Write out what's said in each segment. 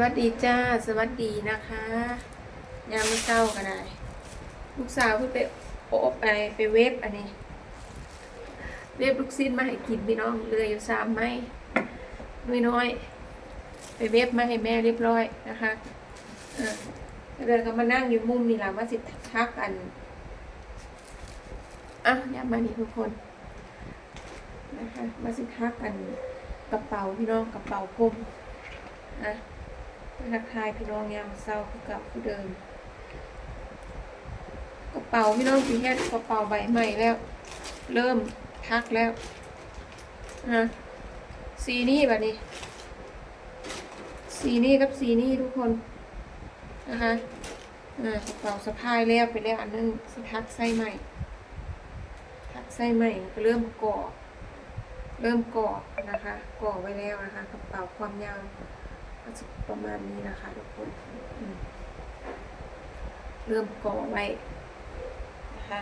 วัสดีจ้า สวัสดีนะคะยามไม่เศร้าก็ได้ ลูกสาวเพิ่งไปโอบไปไปเวฟอันนี้ เวฟลูกซิ้นมาให้กินพี่น้องเรืออยู่สามไม้น้อยน้อยๆไปเวฟมาให้แม่เรียบร้อยนะคะเรือก็มานั่งอยู่มุมนี่แหละว่าสิทักกันอะยามานี่ทุกคนนะคะมาสิทักกันกระเป๋าพี่น้องกระเป๋าพรมอะ ทักทายพี่น้องยามเศร้าคือเกับคือเดิมกระเป๋าพี่น้องสีแค่กระเป๋าใบใหม่แล้ว เริ่มทักแล้วนะสีนี้แบบนี้ สีนี้กับสีนี้ทุกคนนะคะกระเป๋าสะพายแล้วไปแล้วอันนึงสิทักไส้ใหม่ทักไส้ใหม่ก็เริ่มก่อ เริ่มก่อนะคะ ก่อไว้แล้วนะคะกระเป๋าความยาว ก็จะประมาณนี้นะคะทุกคนอืมเริ่มก่อไว้นะคะ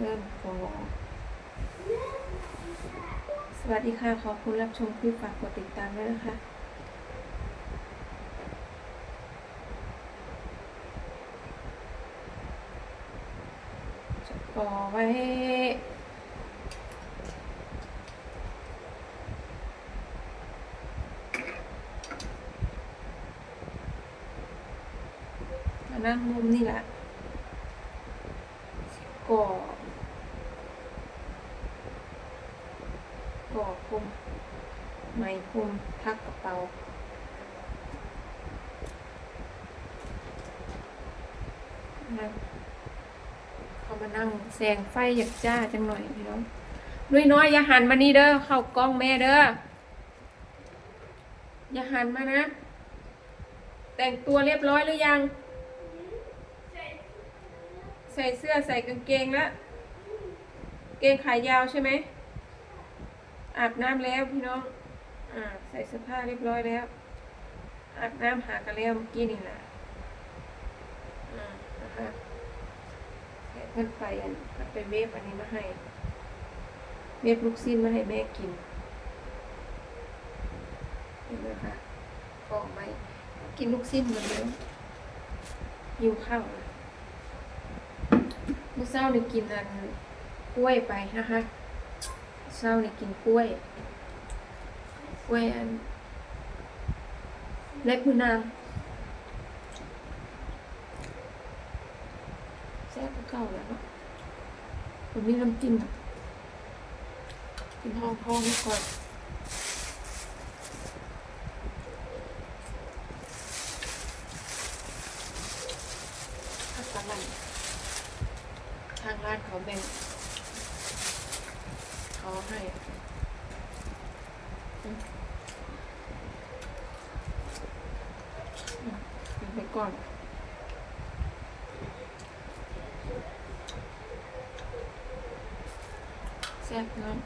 เริ่มก่อสวัสดีค่ะ ขอบคุณรับชมคลิปฝากกดติดตามด้วยนะคะจะก่อไว้ นั่งมุมนี่แหละก่อก่อคุมไม้คุมทักกระเป๋านั่งเขามานั่งแสงไฟอยากจ้าจังหน่อยพี่น้องนุ้ยน้อยอย่าหันมานี่เด้อเข้ากล้องแม่เด้ออย่าหันมานะ แต่งตัวเรียบร้อยหรือยัง ใส่เสื้อใส่กางเกงแล้วเกงขายาวใช่ไหมอาบน้ำแล้วพี่น้องอ่าใส่เสื้อผ้าเรียบร้อยแล้ว อาบน้ำหากันแล้วเมื่อกี้นี่แหละอ่านะคะเพื่อนไปอันไปเวฟอันนี้มาให้เวฟลูกชิ้นมาให้แม่กินเห็นไหมคะกองไม้กินลูกชิ้นเหมือนเดิมหิวข้าวนะ มื่อเช้านี่กินอันกล้วยไปนะคะเช้านี่กินกล้วย กล้วยอันเล็บมือนางแซ่บกว่าเก่าแล้วเนาะผมมีน้ำจิ้มกินทองทองๆก่อนผักกะหล่ำทาง ร้านเขาแบ่งเขาให้ไปก่อนแซ่บเนาะ